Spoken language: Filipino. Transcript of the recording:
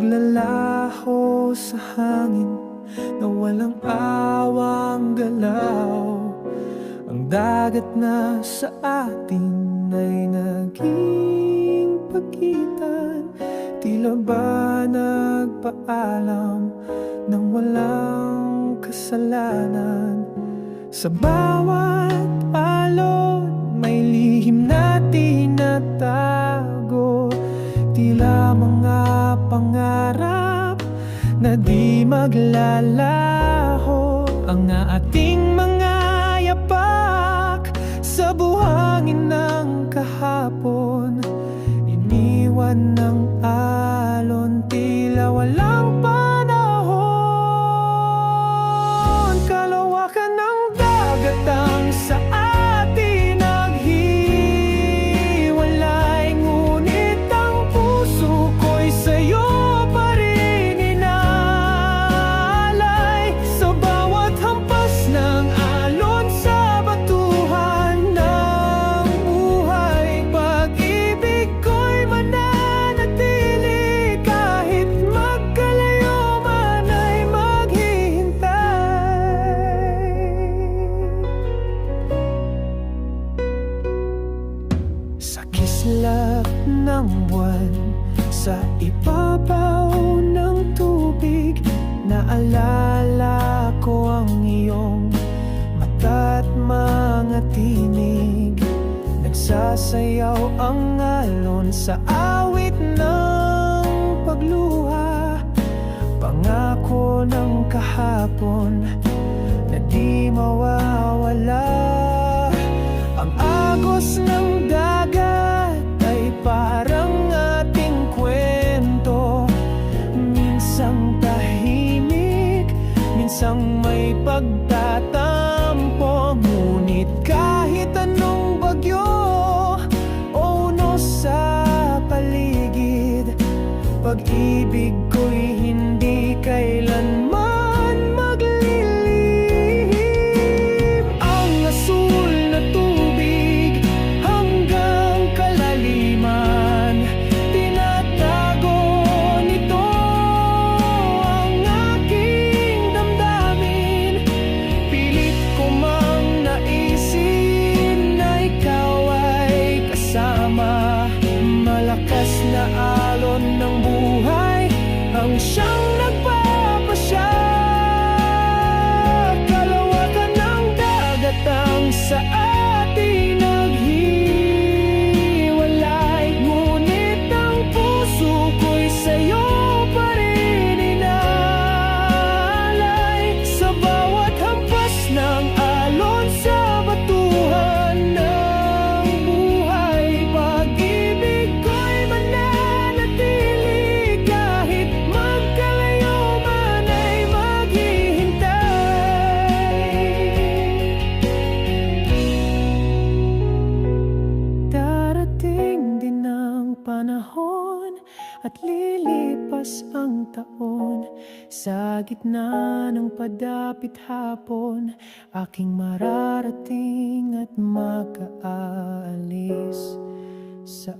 Naglalaho sa hangin na walang awang galaw. Ang dagat na sa atin ay naging pagitan. Tila ba nagpaalam ng walang kasalanan? Sa bawat alon may lihim na tinatago Tila mga pangarap na di maglalaho. Ang ating Sa kislap ng buwan Sa ibabaw ng tubig Naalala ko ang iyong mata't mga tinig. Nagsasayaw ang alon sa awit ng pagluha. Pangako ng kahapon Pag-ibig ko'y at lilipas ang taon. Sa gitna ng padapit hapon Aking mararating at makaalis sa